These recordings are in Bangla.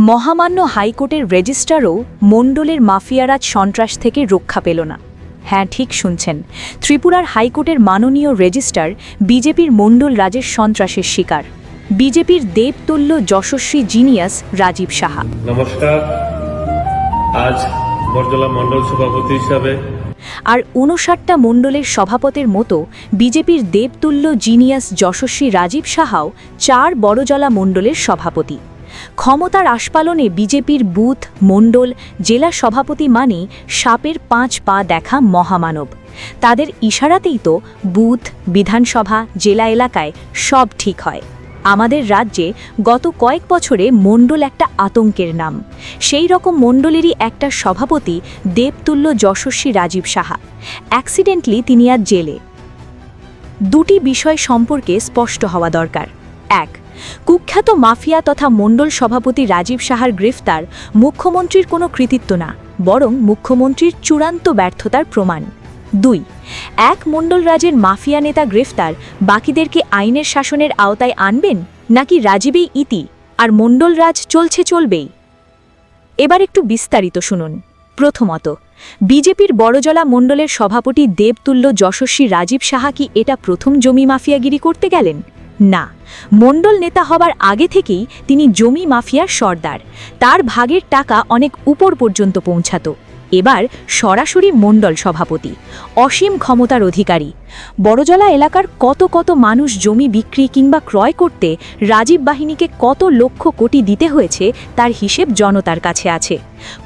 মহামান্য হাইকোর্টের রেজিস্ট্রারও মণ্ডলের মাফিয়ারাজ সন্ত্রাস থেকে রক্ষা পেল না। হ্যাঁ ঠিক শুনছেন। ত্রিপুরার হাইকোর্টের মাননীয় রেজিস্ট্রার বিজেপির মণ্ডল রাজের সন্ত্রাসের শিকার। বিজেপির দেবতুল্য যশস্বী জিনিয়াস রাজীব সাহা। নমস্কার। আজ বরজলা মণ্ডল সভাপতি হিসাবে আর উনষাটটা মণ্ডলের সভাপতির মতো বিজেপির দেবতুল্য জিনিয়াস যশস্বী রাজীব সাহাও চার বড়জলা মণ্ডলের সভাপতি। ক্ষমতার আস্পালনে বিজেপির বুথ, মণ্ডল, জেলা সভাপতি মানে সাপের পাঁচ পা দেখা মহামানব। তাদের ইশারাতেই তো বুথ, বিধানসভা, জেলা এলাকায় সব ঠিক হয়। আমাদের রাজ্যে গত কয়েক বছরে মণ্ডল একটা আতঙ্কের নাম। সেই রকম মণ্ডলেরই একটা সভাপতি দেবতুল্য যশস্বী রাজীব সাহা। অ্যাক্সিডেন্টলি তিনি আজ জেলে। দুটি বিষয় সম্পর্কে স্পষ্ট হওয়া দরকার। এক কুখ্যাত মাফিয়া তথা মণ্ডল সভাপতি রাজীব সাহার গ্রেফতার মুখ্যমন্ত্রীর কোনো কৃতিত্ব না, বরং মুখ্যমন্ত্রীর চূড়ান্ত ব্যর্থতার প্রমাণ। দুই, এক মণ্ডল রাজের মাফিয়া নেতা গ্রেফতার বাকিদেরকে আইনের শাসনের আওতায় আনবেন নাকি রাজীবেই ইতি, আর মণ্ডল রাজ চলছে চলবেই? এবার একটু বিস্তারিত শুনুন। প্রথমত, বিজেপির বড়জলা মণ্ডলের সভাপতি দেবতুল্য যশস্বী রাজীব সাহা কি এটা প্রথম জমি মাফিয়াগিরি করতে গেলেন? না, মণ্ডল নেতা হবার আগে থেকেই তিনি জমি মাফিয়ার সর্দার। তার ভাগের টাকা অনেক উপর পর্যন্ত পৌঁছাতো। এবার সরাসরি মণ্ডল সভাপতি, অসীম ক্ষমতার অধিকারী। বড়জলা এলাকার কত কত মানুষ জমি বিক্রি কিংবা ক্রয় করতে রাজীব বাহিনীকে কত লক্ষ কোটি দিতে হয়েছে তার হিসেব জনতার কাছে আছে।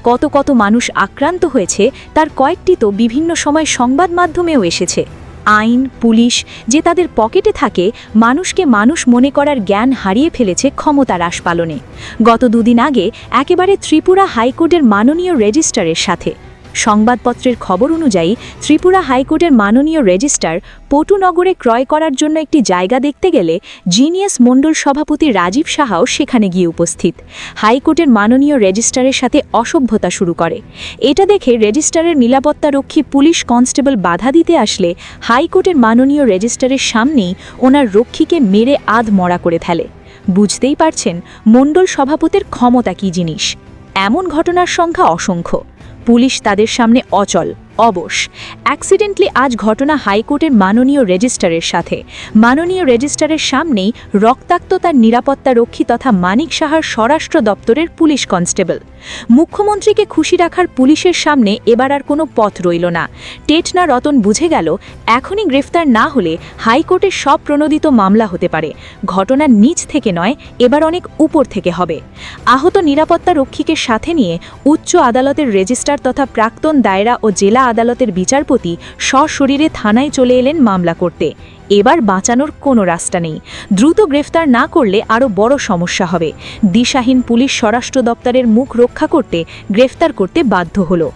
কত কত মানুষ আক্রান্ত হয়েছে তার কয়েকটি তো বিভিন্ন সময় সংবাদ মাধ্যমেও এসেছে। আইন, পুলিশ যে তাদের পকেটে থাকে, মানুষকে মানুষ মনে করার জ্ঞান হারিয়ে ফেলেছে ক্ষমতা হ্রাস পালনে। গত দুদিন আগে একেবারে ত্রিপুরা হাইকোর্টের মাননীয় রেজিস্ট্রারের সাথে। সংবাদপত্রের খবর অনুযায়ী ত্রিপুরা হাইকোর্টের মাননীয় রেজিস্ট্রার পটুনগরে ক্রয় করার জন্য একটি জায়গা দেখতে গেলে জিনিয়াস মণ্ডল সভাপতি রাজীব সাহাও সেখানে গিয়ে উপস্থিত। হাইকোর্টের মাননীয় রেজিস্ট্রারের সাথে অসভ্যতা শুরু করে। এটা দেখে রেজিস্ট্রারের নিরাপত্তারক্ষী পুলিশ কনস্টেবল বাধা দিতে আসলে হাইকোর্টের মাননীয় রেজিস্ট্রারের সামনেই ওনার রক্ষীকে মেরে আধ মরা করে ফেলে। বুঝতেই পারছেন মণ্ডল সভাপতির ক্ষমতা কী জিনিস। এমন ঘটনার সংখ্যা অসংখ্য। পুলিশ তাদের সামনে অচল। অবশ। অ্যাক্সিডেন্টলি আজ ঘটনা হাইকোর্টের মাননীয় রেজিস্ট্রারের সাথে। মাননীয় রেজিস্ট্রারের সামনেই রক্তাক্ত তার নিরাপত্তা রক্ষী তথা মানিক সাহার স্বরাষ্ট্র দপ্তরের পুলিশ কনস্টেবল। মুখ্যমন্ত্রীকে খুশি রাখার পুলিশের সামনে এবার আর কোনো পথ রইল না। টেটনা রতন বুঝে গেল, এখনই গ্রেফতার না হলে হাইকোর্টে সব প্রণোদিত মামলা হতে পারে। ঘটনার নিচ থেকে নয়, এবার অনেক উপর থেকে হবে। আহত নিরাপত্তা রক্ষীকে সাথে নিয়ে উচ্চ আদালতের রেজিস্ট্রার তথা প্রাক্তন দায়রা ও জেলা আদালতের বিচারপতি সশরীরে থানায় চলে এলেন মামলা করতে। এবার বাঁচানোর কোনো রাস্তা নেই। দ্রুত গ্রেফতার না করলে আরও বড় সমস্যা হবে। দিশাহীন পুলিশ স্বরাষ্ট্র দপ্তরের মুখ রক্ষা করতে গ্রেফতার করতে বাধ্য হলো।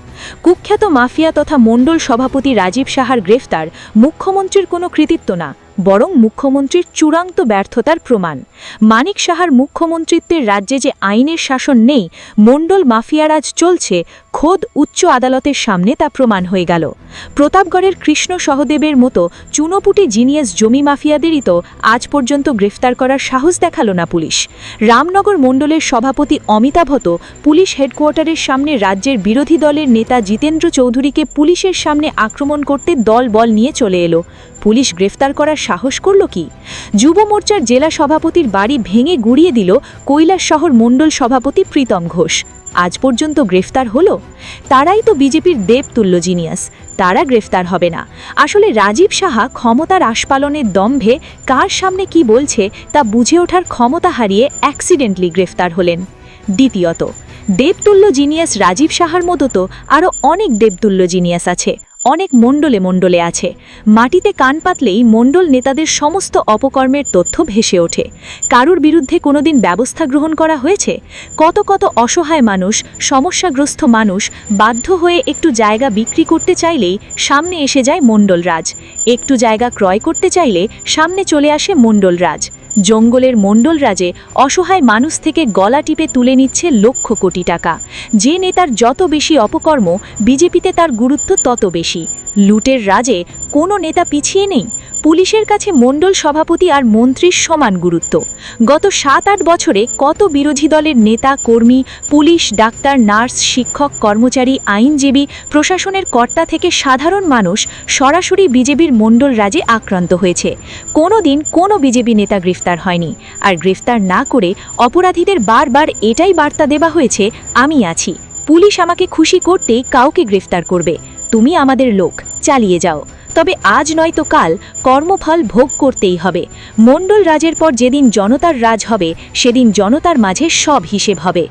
কুখ্যাত মাফিয়া তথা মণ্ডল সভাপতি রাজীব সাহার গ্রেফতার মুখ্যমন্ত্রীর কোনো কৃতিত্ব না। বরং মুখ্যমন্ত্রীর চূড়ান্ত ব্যর্থতার প্রমাণ। মানিক সাহার মুখ্যমন্ত্রিত্বের রাজ্যে যে আইনের শাসন নেই, মণ্ডল মাফিয়ারাজ চলছে, খোদ উচ্চ আদালতের সামনে তা প্রমাণ হয়ে গেল। প্রতাপগড়ের কৃষ্ণ সহদেবের মতো চুনোপুটি জিনিয়াস জমি মাফিয়াদেরই তো আজ পর্যন্ত গ্রেফতার করার সাহস দেখাল না পুলিশ। রামনগর মণ্ডলের সভাপতি অমিতাভত পুলিশ হেডকোয়ার্টারের সামনে রাজ্যের বিরোধী দলের নেতা জিতেন্দ্র চৌধুরীকে পুলিশের সামনে আক্রমণ করতে দল বল নিয়ে চলে এলো। পুলিশ গ্রেফতার করার সাহস করল কি? যুব মোর্চার জেলা সভাপতির বাড়ি ভেঙে গুড়িয়ে দিল কৈলাস শহর মণ্ডল সভাপতি প্রীতম ঘোষ। আজ পর্যন্ত গ্রেফতার হলো? তারাই তো বিজেপির দেবতুল্য জিনিয়াস, তারা গ্রেফতার হবে না। আসলে রাজীব সাহা ক্ষমতার আস্পালনের দম্ভে কার সামনে কি বলছে তা বুঝে ওঠার ক্ষমতা হারিয়ে অ্যাক্সিডেন্টলি গ্রেফতার হলেন। দ্বিতীয়ত দেবতুল্য জিনিয়াস রাজীব সাহার মতো তো আরও অনেক দেবতুল্য জিনিয়াস আছে। অনেক মণ্ডলে মণ্ডলে আছে। মাটিতে কান পাতলেই মণ্ডল নেতাদের সমস্ত অপকর্মের তথ্য ভেসে ওঠে। কারুর বিরুদ্ধে কোনোদিন ব্যবস্থা গ্রহণ করা হয়েছে? কত কত অসহায় মানুষ, সমস্যাগ্রস্ত মানুষ বাধ্য হয়ে একটু জায়গা বিক্রি করতে চাইলেই সামনে এসে যায় মণ্ডলরাজ। একটু জায়গা ক্রয় করতে চাইলে সামনে চলে আসে মণ্ডলরাজ। জঙ্গলের মণ্ডলরাজে অসহায় মানুষ থেকে গলা টিপে তুলে নিচ্ছে লক্ষ কোটি টাকা। যে নেতার যত বেশি অপকর্ম, বিজেপিতে তার গুরুত্ব তত বেশি। লুটের রাজে কোনো নেতা পিছিয়ে নেই। পুলিশের কাছে মণ্ডল সভাপতি আর মন্ত্রীর সমান গুরুত্ব। গত সাত আট বছরে কত বিরোধী দলের নেতা, কর্মী, পুলিশ, ডাক্তার, নার্স, শিক্ষক, কর্মচারী, আইনজীবী, প্রশাসনের কর্তা থেকে সাধারণ মানুষ সরাসরি বিজেপির মণ্ডল রাজে আক্রান্ত হয়েছে। কোনো দিন কোনো বিজেপি নেতা গ্রেফতার হয়নি। আর গ্রেফতার না করে অপরাধীদের বারবার এটাই বার্তা দেওয়া হয়েছে, আমি আছি। পুলিশ আমাকে খুশি করতেই কাউকে গ্রেফতার করবে। তুমি আমাদের লোক। চালিয়ে যাও। তবে আজ নয় তো কাল কর্মফল ভোগ করতেই হবে। মণ্ডল রাজের পর যেদিন জনতার রাজ হবে, সেদিন জনতার মাঝে সব হিসেব হবে।